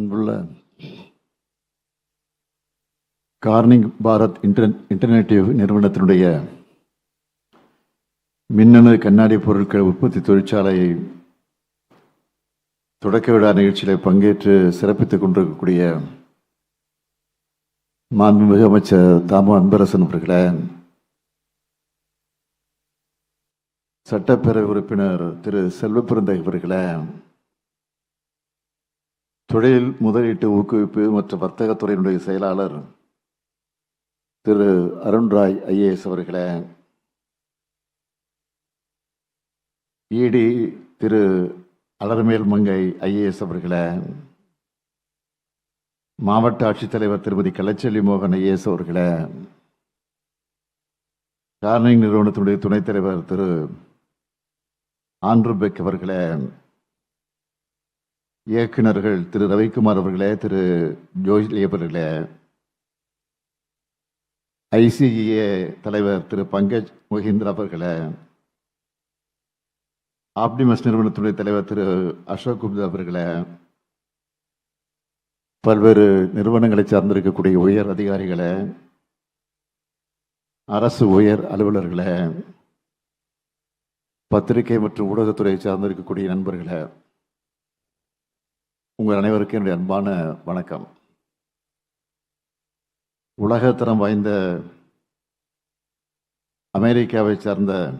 அன்புள்ள Corning Bharat inter இன்டர்நேட்டிவ் நிறுவனத்தினுடைய மின்னணு கண்ணாடி பொருட்கள் உற்பத்தி தொழிற்சாலையை தொடக்க விழா நிகழ்ச்சியில் பங்கேற்று சிறப்பித்துக் கொண்டிருக்கக்கூடிய மாண்புமிகு அமைச்சர் தாமு அன்பரசன் அவர்களே சட்டப்பேரவை உறுப்பினர் திரு செல்வப்பிறந்தை அவர்களே தொழில் முதலீட்டு ஊக்குவிப்பு மற்றும் வர்த்தகத்துறையினுடைய செயலாளர் திரு அருண்ராய் ஐஏஎஸ் அவர்களே இடி திரு அலர்மேல் மங்கை ஐஏஎஸ் அவர்களே மாவட்ட ஆட்சித்தலைவர் திருமதி கலைச்செல்வி மோகன் ஐஏஎஸ் அவர்களே கார்னிங் நிறுவனத்தினுடைய துணைத் தலைவர் திரு ஆண்ட்ரு பெக் அவர்களே இயக்குனர்கள் திரு ரவிக்குமார் அவர்களே திரு ஜோஷ்லி அவர்களே ஐசிஏ தலைவர் திரு பங்கஜ் மொஹிந்திர அவர்களே ஆப்டிமஸ் நிறுவனத்துடைய தலைவர் திரு அசோக் குப்தா அவர்களே பல்வேறு நிறுவனங்களை சார்ந்திருக்கக்கூடிய உயர் அதிகாரிகளே அரசு உயர் அலுவலர்களே பத்திரிகை மற்றும் ஊடகத்துறையை சார்ந்திருக்கக்கூடிய நண்பர்களே உங்கள் அனைவருக்கும் என்னுடைய அன்பான வணக்கம். உலகத்தரம் வாய்ந்த அமெரிக்காவை சார்ந்த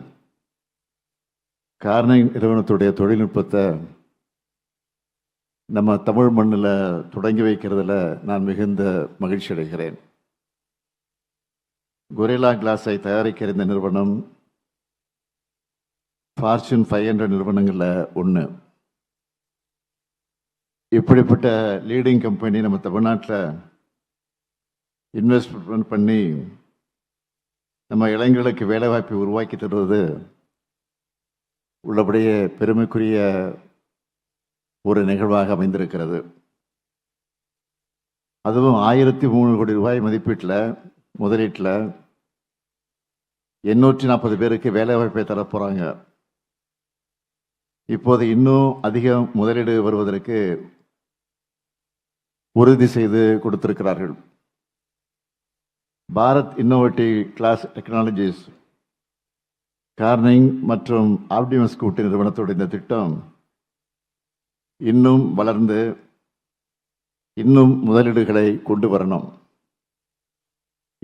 கார்னிங் நிறுவனத்துடைய தொழில்நுட்பத்தை நம்ம தமிழ் மண்ணில் தொடங்கி வைக்கிறதுல நான் மிகுந்த மகிழ்ச்சி அடைகிறேன். கொரில்லா கிளாஸை தயாரிக்கிற இந்த நிறுவனம் ஃபார்ச்சூன் ஃபைவ் ஹண்ட்ரட் நிறுவனங்களில் ஒன்று. இப்படிப்பட்ட லீடிங் கம்பெனி நம்ம தமிழ்நாட்டில் இன்வெஸ்ட்மெண்ட் பண்ணி நம்ம இளைஞர்களுக்கு வேலைவாய்ப்பை உருவாக்கி தருவது உள்ளபடியே பெருமைக்குரிய ஒரு நிகழ்வாக அமைந்திருக்கிறது. அதுவும் ஆயிரத்தி மூணு கோடி ரூபாய் மதிப்பீட்டில் முதலீட்டில் எண்ணூற்றி நாற்பது பேருக்கு வேலைவாய்ப்பை தரப்போகிறாங்க இப்போது இன்னும் அதிகம் முதலீடு வருவதற்கு உறுதி செய்து கொடுத்திருக்கிறார்கள். Bharat innovative glass technologies Corning மற்றும் ஆப்டிமஸ் கூட்டு நிறுவனத்தோட இந்த திட்டம் இன்னும் வளர்ந்து இன்னும் முதலீடுகளை கொண்டு வரணும்.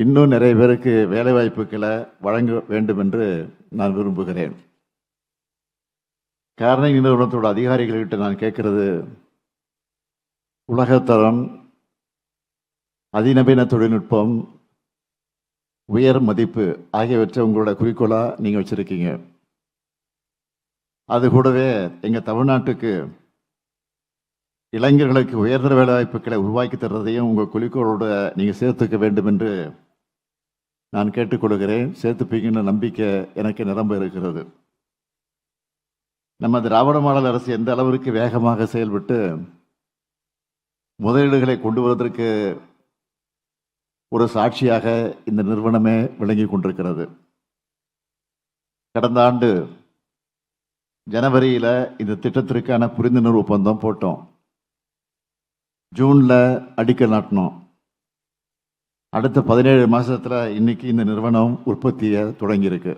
இன்னும் நிறைய பேருக்கு வேலைவாய்ப்புகளை வழங்க வேண்டும் என்று நான் விரும்புகிறேன். கார்னிங் நிறுவனத்தோட அதிகாரிகள்கிட்ட நான் கேட்கறது உலகத்தரம் அதிநவீன தொழில்நுட்பம் உயர் மதிப்பு ஆகியவற்றை உங்களோட குறிக்கோளாக நீங்கள் வச்சுருக்கீங்க. அது கூடவே எங்கள் தமிழ்நாட்டுக்கு இளைஞர்களுக்கு உயர்தர வேலைவாய்ப்புகளை உருவாக்கி தர்றதையும் உங்கள் குறிக்கோளோட நீங்கள் சேர்த்துக்க வேண்டும் என்று நான் கேட்டுக்கொள்கிறேன். சேர்த்துப்பீங்கன்னு நம்பிக்கை எனக்கு நிரம்ப இருக்கிறது. நம்ம திராவிட மாடல் அரசு எந்த அளவிற்கு வேகமாக செயல்பட்டு முதலீடுகளை கொண்டு வருவதற்கு ஒரு சாட்சியாக இந்த நிறுவனமே விளங்கி கொண்டிருக்கிறது. கடந்த ஆண்டு ஜனவரியில் இந்த திட்டத்திற்கான புரிந்துணர்வு ஒப்பந்தம் போட்டோம். ஜூனில் அடிக்கல் நாட்டினோம். அடுத்த பதினேழு மாதத்தில் இன்னைக்கு இந்த நிறுவனம் உற்பத்தியை தொடங்கியிருக்கு.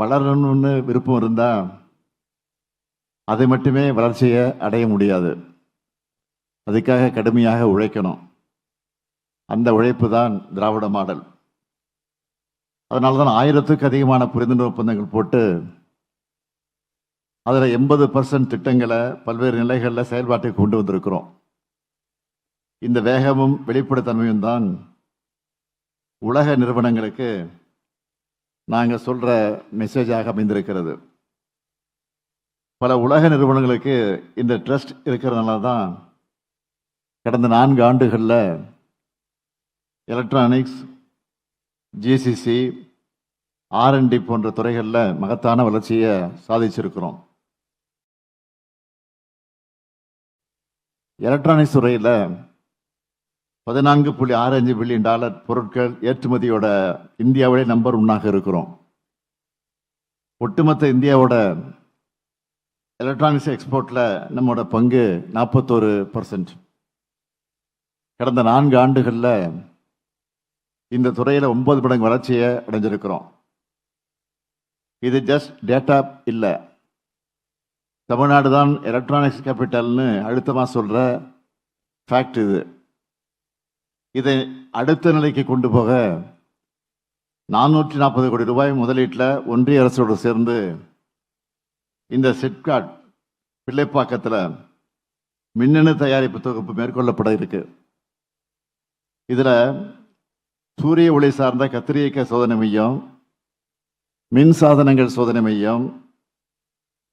வளரணும்னு விருப்பம் இருந்தால் அதை மட்டுமே வளர்ச்சியை அடைய முடியாது. அதுக்காக கடுமையாக உழைக்கணும். அந்த உழைப்பு தான் திராவிட மாடல். அதனால தான் ஆயிரத்துக்கு அதிகமான புரிந்துணர்வு ஒப்பந்தங்கள் போட்டு அதில் எண்பது பர்சன்ட் திட்டங்களை பல்வேறு நிலைகளில் செயல்பாட்டுக்கு கொண்டு வந்திருக்கிறோம். இந்த வேகமும் வெளிப்படைத்தன்மையும் தான் உலக நிறுவனங்களுக்கு நாங்கள் சொல்கிற மெசேஜாக அமைந்திருக்கிறது. பல உலக நிறுவனங்களுக்கு இந்த ட்ரஸ்ட் இருக்கிறதுனால தான் கடந்த நான்கு ஆண்டுகளில் எலக்ட்ரானிக்ஸ் ஜிசிசி ஆர்என்டி போன்ற துறைகளில் மகத்தான வளர்ச்சியை சாதிச்சிருக்கிறோம். எலக்ட்ரானிக்ஸ் துறையில் பதினான்கு புள்ளி ஆறு அஞ்சு பில்லியன் டாலர் பொருட்கள் ஏற்றுமதியோட இந்தியாவிலே நம்பர் ஒன்றாக இருக்கிறோம். ஒட்டுமொத்த இந்தியாவோட எலக்ட்ரானிக்ஸ் எக்ஸ்போர்ட்டில் நம்மளோட பங்கு நாற்பத்தோரு பர்சன்ட் கடந்த நான்கு ஆண்டுகளில் இந்த துறையில் ஒன்பது மடங்கு வளர்ச்சியை அடைஞ்சிருக்கிறோம். இது ஜஸ்ட் டேட்டா இல்லை. தமிழ்நாடு தான் எலக்ட்ரானிக்ஸ் கேபிட்டல்னு அழுத்தமாக சொல்கிற ஃபேக்ட் இது. இதை அடுத்த நிலைக்கு கொண்டு போக நானூற்றி நாற்பது கோடி ரூபாய் முதலீட்டில் ஒன்றிய அரசோடு சேர்ந்து இந்த சிப்காட் பிள்ளைப்பாக்கத்தில் மின்னணு தயாரிப்பு தொகுப்பு மேற்கொள்ளப்பட இருக்கு. இதில் சூரிய ஒளி சார்ந்த கத்திரியக்க சோதனை மையம் மின் சாதனங்கள் சோதனை மையம்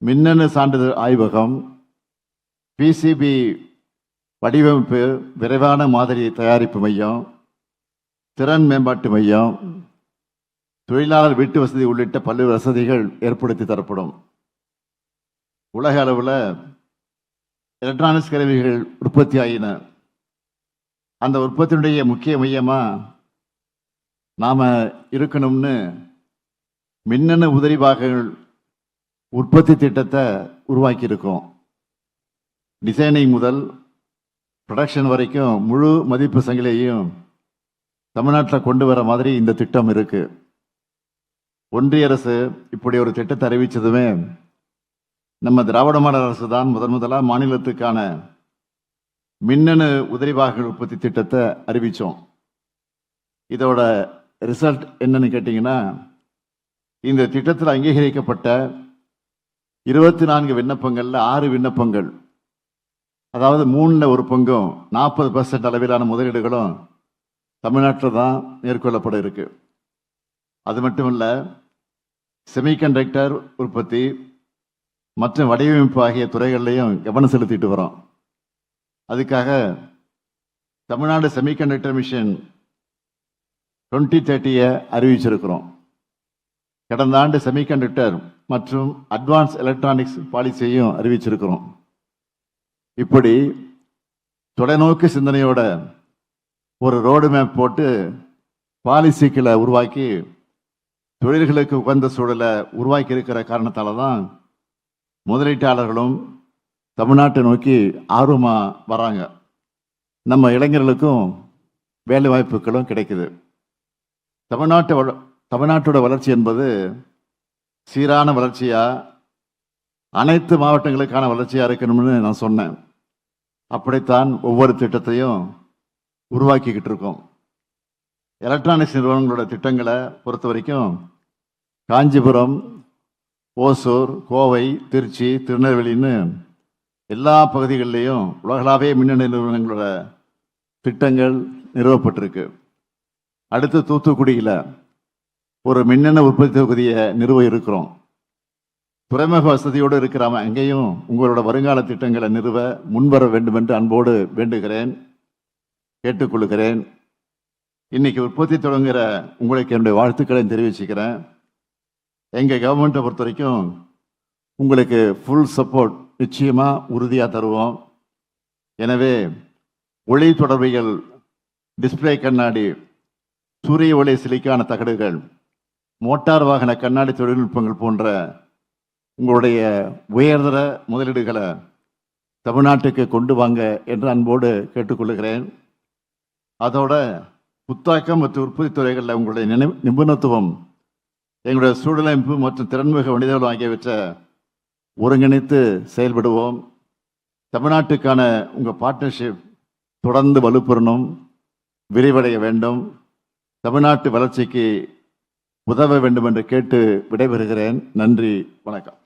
மின்னணு சான்றிதழ் ஆய்வகம் பிசிபி வடிவமைப்பு விரைவான மாதிரி தயாரிப்பு மையம் திறன் மேம்பாட்டு மையம் தொழிலாளர் வீட்டு வசதி உள்ளிட்ட பல்வேறு வசதிகள் ஏற்படுத்தி தரப்படும். உலக அளவில் எலக்ட்ரானிக்ஸ் கருவிகள் உற்பத்தி ஆகின அந்த உற்பத்தியினுடைய முக்கிய மையமாக நாம் இருக்கணும்னு மின்னணு உதிரி பாகங்கள் உற்பத்தி திட்டத்தை உருவாக்கியிருக்கோம். டிசைனிங் முதல் ப்ரொடக்ஷன் வரைக்கும் முழு மதிப்பு சங்கிலையும் தமிழ்நாட்டில் கொண்டு வர மாதிரி இந்த திட்டம் இருக்குது ஒன்றிய அரசு இப்படி ஒரு திட்டத்தை அறிவித்ததுமே நம்ம திராவிட மாடல் அரசு தான் முதன் முதலாக மாநிலத்துக்கான மின்னணு உதிரிபாகங்கள் உற்பத்தி திட்டத்தை அறிவித்தோம் இதோட ரிசல்ட் என்னன்னு கேட்டிங்கன்னா இந்த திட்டத்தில் அங்கீகரிக்கப்பட்ட இருபத்தி நான்கு விண்ணப்பங்களில் ஆறு விண்ணப்பங்கள் அதாவது மூணில் ஒரு பங்கும் நாற்பது பர்சன்ட் அளவிலான முதலீடுகளும் தமிழ்நாட்டில் தான் மேற்கொள்ளப்பட இருக்கு. அது மட்டும் இல்லை செமிகண்டக்டர் உற்பத்தி மற்ற வடிவமைப்பு ஆகிய துறைகள்லையும் கவனம் செலுத்திட்டு வரோம். அதுக்காக தமிழ்நாடு செமிகண்டக்டர் மிஷன் டுவெண்ட்டி தேர்ட்டியை அறிவிச்சிருக்கிறோம். கடந்த ஆண்டு செமிகண்டக்டர் மற்றும் அட்வான்ஸ் எலக்ட்ரானிக்ஸ் பாலிசியையும் அறிவிச்சிருக்கிறோம். இப்படி தொலைநோக்கு சிந்தனையோட ஒரு ரோடு மேப் போட்டு பாலிசிக்களை உருவாக்கி தொழில்களுக்கு உகந்த சூழலை உருவாக்கி இருக்கிற காரணத்தால தான் முதலீட்டாளர்களும் தமிழ்நாட்டை நோக்கி ஆர்வமாக வராங்க. நம்ம இளைஞர்களுக்கும் வேலை வாய்ப்புகளும் கிடைக்குது. தமிழ்நாட்டு வள- தமிழ்நாட்டோட வளர்ச்சி என்பது சீரான வளர்ச்சியாக அனைத்து மாவட்டங்களுக்கான வளர்ச்சியாக இருக்கணும்னு நான் சொன்னேன். அப்படித்தான் ஒவ்வொரு திட்டத்தையும் உருவாக்கிக்கிட்டு இருக்கோம். எலக்ட்ரானிக்ஸ் நிறுவனங்களோட திட்டங்களை பொறுத்த வரைக்கும் காஞ்சிபுரம் ஓசூர் கோவை திருச்சி திருநெல்வேலின்னு எல்லா பகுதிகளிலையும் உலகளாவிய மின்னணு நிறுவனங்களோட திட்டங்கள் நிறுவப்பட்டிருக்கு. அடுத்து தூத்துக்குடியில் ஒரு மின்னணு உற்பத்தி தொகுதியை நிறுவ இருக்கிறோம். துறைமுக வசதியோடு இருக்கிறாம அங்கேயும் உங்களோட வருங்கால திட்டங்களை நிறுவ முன்வர வேண்டும் என்று அன்போடு வேண்டுகிறேன் கேட்டுக்கொள்கிறேன். இன்னைக்கு உற்பத்தி தொடங்குகிற உங்களுக்கு என்னுடைய வாழ்த்துக்களை தெரிவிச்சுக்கிறேன். எங்கள் கவர்மெண்ட்டை பொறுத்த வரைக்கும் உங்களுக்கு ஃபுல் சப்போர்ட் நிச்சயமாக உறுதியாக தருவோம். எனவே ஒளி தொடர்பிகள் டிஸ்ப்ளே கண்ணாடி சூரிய ஒளி சிலிக்கான தகடுகள் மோட்டார் வாகன கண்ணாடி தொழில்நுட்பங்கள் போன்ற உங்களுடைய உயர்தர முதலீடுகளை தமிழ்நாட்டுக்கு கொண்டு வாங்க என்று அன்போடு கேட்டுக்கொள்கிறேன். அதோட புத்தாக்கம் மற்றும் உற்பத்தி துறைகளில் உங்களுடைய நினை நிபுணத்துவம் எங்களுடைய சூழலமைப்பு மற்றும் திறன்மிகு மனிதர்கள் ஆகியவற்றை ஒருங்கிணைத்து செயல்படுவோம். தமிழ்நாட்டுக்கான உங்கள் பார்ட்னர்ஷிப் தொடர்ந்து வலுப்பெறணும் விரிவடைய வேண்டும். தமிழ்நாட்டு வளர்ச்சிக்கு உதவ வேண்டும் என்று கேட்டு விடைபெறுகிறேன். நன்றி வணக்கம்.